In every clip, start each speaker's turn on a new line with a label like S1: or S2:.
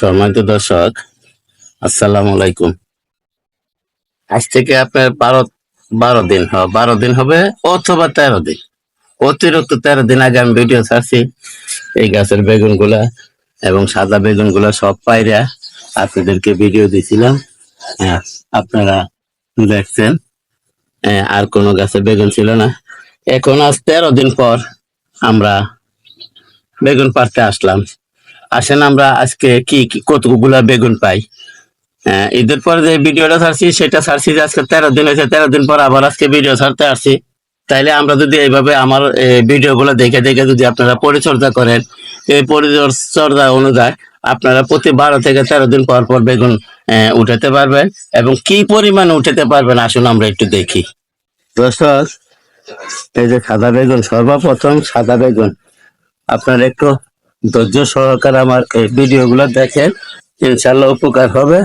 S1: সম্মানিত দর্শক আসসালামু আলাইকুম। আজ থেকে আপনার বারো বারো দিন হবে বারো দিন হবে অথবা তেরো দিন। অতিরিক্ত তেরো দিন আগে আমি ভিডিও ছাড়ছি। এই গাছের বেগুনগুলা এবং সাদা বেগুনগুলা সব পাইরা আপনাদেরকে ভিডিও দিছিলাম। হ্যাঁ, আপনারা দেখছেন। হ্যাঁ, আর কোনো গাছে বেগুন ছিল না। এখন আজ তেরো দিন পর আমরা বেগুন পাড়তে আসলাম। আসেন আমরা আজকে কি কতগুলা বেগুন পাই? হ্যাঁ, ঈদের পরে যে ভিডিওটা ছাড়ছি সেটা ছাড়ছি যে আজকে তেরো দিন হয়েছে তেরো দিন পর আবার আজকে ভিডিও ছাড়তে আসছি। তাইলে আমরা যদি এইভাবে আমার ভিডিও গুলো দেখে দেখে যদি আপনারা পরিচর্যা করেন এই পরিচর্যা অনুযায়ী আপনারা প্রতি বারো থেকে তেরো দিন পর পর বেগুন উঠাতে পারবেন এবং কি পরিমাণ উঠাতে পারবেন আসুন আমরা একটু দেখি। দর্শক এই যে সাদা বেগুন সর্বপ্রথম সাদা বেগুন। আপনার একটু ধৈর্য সহকারে আমার এই ভিডিও গুলো দেখেন ইনশাল্লাহ উপকার হবে।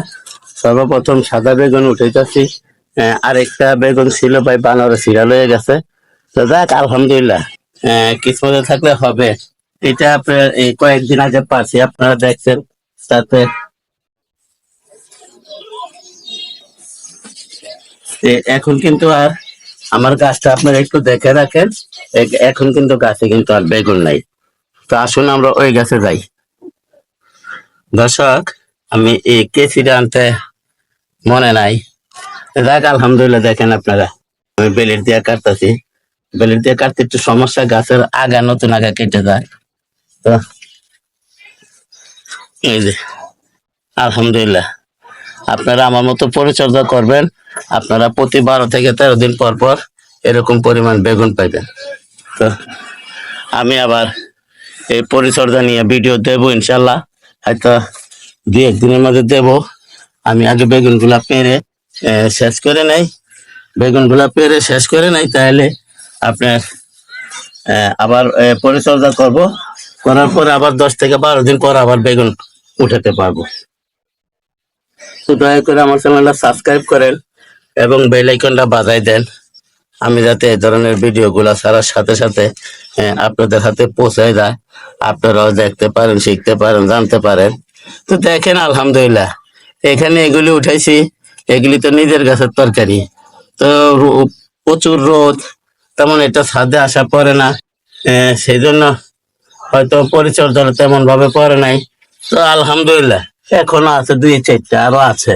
S1: সর্বপ্রথম সাদা বেগুন উঠে উঠেছি আরেকটা বেগুন ছিল ভাই বানরে সিরিয়াল হয়ে গেছে। তো দেখ আলহামদুলিল্লাহ। কিসমতে থাকলে হবে। এটা আপনার এই কয়েকদিন আগে পাচ্ছি আপনারা দেখছেন তাতে। এখন কিন্তু আর আমার গাছটা আপনারা একটু দেখে রাখেন। এখন কিন্তু গাছে কিন্তু আর বেগুন নাই। তো আসুন আমরা ওই গাছে যাই। দর্শক, আমি এই কেসিটা আনতে মনে নাই। দেখ আলহামদুলিল্লাহ, দেখেন আপনারা। আমি বেলের দিয়ে কাটতেছি। বেলের দিয়ে কাটতে একটু সমস্যা, গাছের আগা নতুন আগা কেটে যায়। তো, এই যে, আলহামদুলিল্লাহ। আপনারা আমার মতো পরিচর্যা করবেন। আপনারা প্রতি বারো থেকে তেরো দিন পর পর এরকম পরিমাণ বেগুন পাইবেন। তো, আমি আবার এই পরিচর্যা নিয়ে ভিডিও দেবো, ইনশাল্লাহ। হয়তো দুই একদিনের মধ্যে দেব। আমি আগে বেগুনগুলা পেরে শেষ করে নেই। বেগুনগুলা পেরে শেষ করে নেই, তাহলে আপনার আবার পরিচর্যা করব। করার পরে আবার দশ থেকে বারো দিন পর আবার বেগুন উঠাতে পারব। তো দয়া করে আমার চ্যানেলটা সাবস্ক্রাইব করেন এবং বেল আইকনটা বাজাই দেন। আমি যাতে এই ধরনের ভিডিও গুলা ছাড়ার সাথে সাথে আপনাদের হাতে পৌঁছে যায়। আপনারাও দেখতে পারেন, শিখতে পারেন, জানতে পারেন। তো দেখেন, আলহামদুলিল্লাহ, এখানে এগুলি উঠাইছি। এগুলি তো নিজের গাছের তরকারি। তো প্রচুর রোদ, তেমন এটা ছাদে আসা পড়ে না। সেই জন্য হয়তো পরিচর্যা তেমন ভাবে পড়ে নাই। তো আলহামদুলিল্লাহ, এখনও আছে দুই চারটা আরও আছে।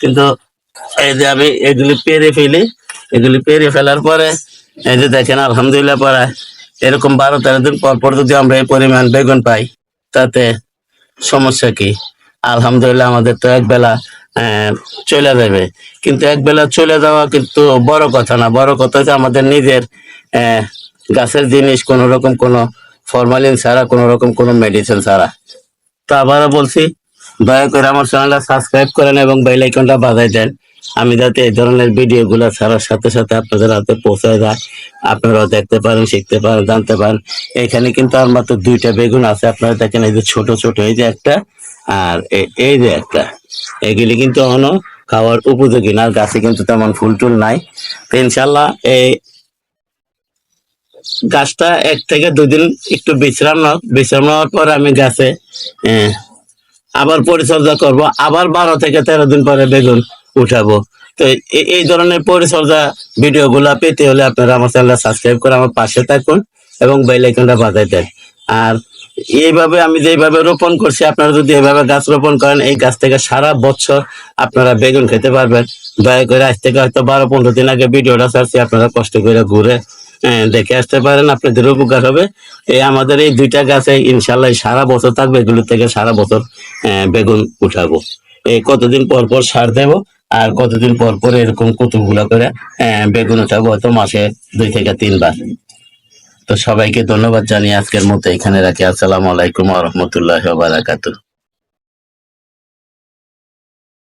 S1: কিন্তু এই যে আমি এগুলি পেরে ফেলি এগুলি পেরিয়ে ফেলার পরে, এই যে দেখেন, আলহামদুলিল্লাহ পরে এরকম বারো তেরো দিন পর পর যদি আমরা এই পরিমাণ বেগুন পাই, তাতে সমস্যা কি? আলহামদুলিল্লাহ আমাদের তো এক বেলা চলে যাবে। কিন্তু এক বেলা চলে যাওয়া কিন্তু বড় কথা না। বড় কথা হচ্ছে আমাদের নিজের গাছের জিনিস, কোন রকম কোনো ফরমালিন ছাড়া, কোন রকম কোনো মেডিসিন ছাড়া। তো আবারও বলছি, দয়া করে আমার চ্যানেলটা সাবস্ক্রাইব করেন এবং বেল আইকনটা বাজাই দেন। আমি যাতে এই ধরনের ভিডিও গুলো ছাড়ার সাথে সাথে আপনাদের হাতে পৌঁছায় যায়। আপনারাও দেখতে পারেন, শিখতে পারেন, জানতে পারেন। এখানে কিন্তু আর মাত্র দুইটা বেগুন আছে। আপনারা দেখেন এই যে ছোট ছোট, এই যে একটা আর এই যে একটা। এগুলি কিন্তু এখনও খাওয়ার উপযোগী না গাছে কিন্তু তেমন ফুল টুল নাই। তো ইনশাল্লাহ এই গাছটা এক থেকে দুদিন একটু বিশ্রাম নাও। বিশ্রাম নেওয়ার পর আমি গাছে আবার পরিচর্যা করব। আবার বারো থেকে তেরো দিন পরে বেগুন উঠাবো। তো এই ধরনের পরিচর্যা ভিডিও গুলা পেতে হলে আপনারা আমার চ্যানেলটা সাবস্ক্রাইব করে আমার পাশে থাকুন এবং বেল আইকনটা বাজাই দেন। আর এইভাবে আমি যেভাবে রোপণ করছি, আপনারা যদি এইভাবে গাছ রোপণ করেন, এই গাছ থেকে সারা বছর আপনারা বেগুন খেতে পারবেন। দয়া করে আজ থেকে হয়তো বারো পনেরো দিন আগে ভিডিওটা ছাড়ছি, আপনারা কষ্ট করে ঘুরে দেখে আসতে পারেন, আপনাদের উপকার হবে। এই আমাদের এই দুইটা গাছে ইনশাল্লাহ সারা বছর থাকবে, এগুলো থেকে সারা বছর বেগুন উঠাবো। এই কতদিন পর পর সার দেব আর কতদিন পর পর এরকম কতগুলা করে আহ, বেগুন উঠাবো হয়তো মাসে দুই থেকে তিনবার। তো সবাইকে ধন্যবাদ জানিয়ে আজকের মতো এখানে রাখি। আসসালামু আলাইকুম রহমতুল্লাহ বারাকাতুহ।